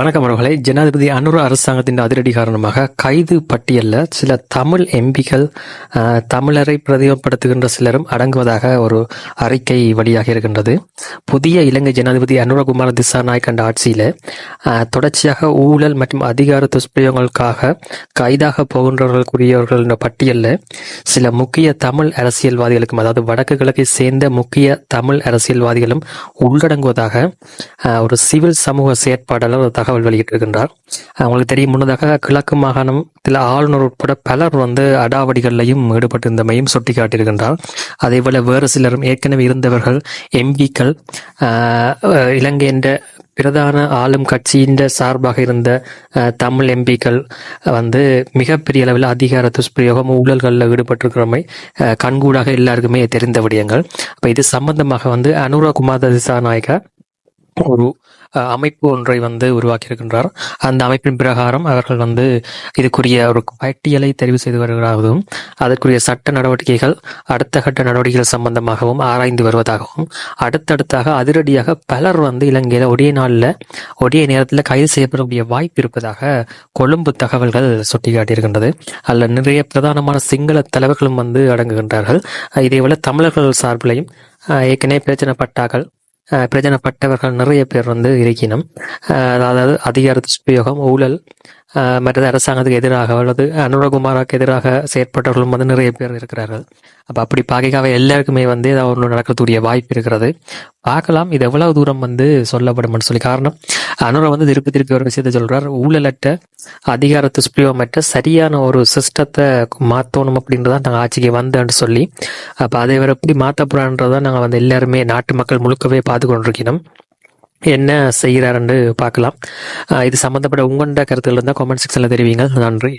வணக்கம் அவர்களை. ஜனாதிபதி அனுர அரசாங்கத்தின் அதிரடி காரணமாக கைது பட்டியலில் சில தமிழ் எம்பிக்கள் தமிழரை பிரதிபப்படுத்துகின்ற சிலரும் அடங்குவதாக ஒரு அறிக்கை வழியாக இருக்கின்றது. புதிய இலங்கை ஜனாதிபதி அனுரகுமார திசாநாயக் கண்ட ஆட்சியில் தொடர்ச்சியாக ஊழல் மற்றும் அதிகார துஷ்பிரயோகங்களுக்காக கைதாக போகின்றவர்களுக்குரியவர்கள் என்ற பட்டியலில் சில முக்கிய தமிழ் அரசியல்வாதிகளுக்கும் அதாவது வடக்கு கிழக்கை சேர்ந்த முக்கிய தமிழ் அரசியல்வாதிகளும் உள்ளடங்குவதாக ஒரு சிவில் சமூக செயற்பாடாளர் தகவல் தகவல் வெளியிட்டிருக்கின்றார். அவங்களுக்கு தெரியும் முன்னதாக கிழக்கு மாகாணத்தில் ஆளுநர் உட்பட பலர் வந்து அடாவடிகளிலையும் ஈடுபட்டிருந்தமையும் சுட்டிக்காட்டியிருக்கின்றார். அதேபோல வேறு சிலரும் ஏற்கனவே இருந்தவர்கள் எம்பிக்கள் இலங்கை என்ற பிரதான ஆளும் கட்சியின் சார்பாக இருந்த தமிழ் எம்பிக்கள் வந்து மிகப்பெரிய அளவில் அதிகார துஷ்பிரயோகம் ஊழல்களில் ஈடுபட்டிருக்கிறமை கண்கூடாக எல்லாருக்குமே தெரிந்த விடயங்கள். அப்போ இது சம்பந்தமாக வந்து அனுரகுமார் திசாநாயகா ஒரு அமைப்பு ஒன்றை வந்து உருவாக்கியிருக்கின்றார். அந்த அமைப்பின் பிரகாரம் அவர்கள் வந்து இதுக்குரிய ஒரு பட்டியலை தெரிவு செய்து வருவதாகவும் அதற்குரிய சட்ட நடவடிக்கைகள் அடுத்த கட்ட நடவடிக்கைகள் சம்பந்தமாகவும் ஆராய்ந்து வருவதாகவும் அடுத்தடுத்தாக அதிரடியாக பலர் வந்து இலங்கையில் ஒரே நாளில் ஒரே நேரத்தில் கைது செய்யப்படக்கூடிய வாய்ப்பு இருப்பதாக கொழும்பு தகவல்கள் சுட்டிக்காட்டியிருக்கின்றது. அதில் நிறைய பிரதானமான சிங்கள தலைவர்களும் வந்து அடங்குகின்றார்கள். இதேபோல தமிழர்கள் சார்பிலையும் ஏற்கனவே பிரச்சனைப்பட்டார்கள் பிரச்சனைப்பட்டவர்கள் நிறைய பேர் வந்து இருக்கணும் அதாவது அதிகார துஷ்பிரயோகம் ஊழல் மற்றது அரசாங்கத்துக்கு எதிராக அல்லது அனுரகுமாராக்கு எதிராக செயற்பட்டவர்களும் வந்து நிறைய பேர் இருக்கிறார்கள். அப்போ அப்படி பார்க்க எல்லாருக்குமே வந்து ஏதாவது ஒன்று நடக்கக்கூடிய வாய்ப்பு இருக்கிறது. பார்க்கலாம் இது எவ்வளவு தூரம் வந்து சொல்லப்படும்னு சொல்லி. காரணம் அனுர வந்து திருப்பி திருப்பி ஒரு விஷயத்தை சொல்றார். ஊழலற்ற அதிகார துஷ்பிரயோகமற்ற சரியான ஒரு சிஸ்டத்தை மாற்றணும் அப்படின்றதான் நாங்கள் ஆட்சிக்கு வந்தேன்னு சொல்லி அப்போ அதை வேற எப்படி மாற்ற நாங்கள் வந்து எல்லாருமே நாட்டு மக்கள் முழுக்கவே பார்த்து கொண்டிருக்கணும் என்ன செய்கிறாருன்னு பார்க்கலாம். இது சம்மந்தப்பட்ட உங்கள்கிட்ட கருத்துக்கள் இருந்தால் கமெண்ட் செக்ஷனில் தெரிவிங்க. நன்றி.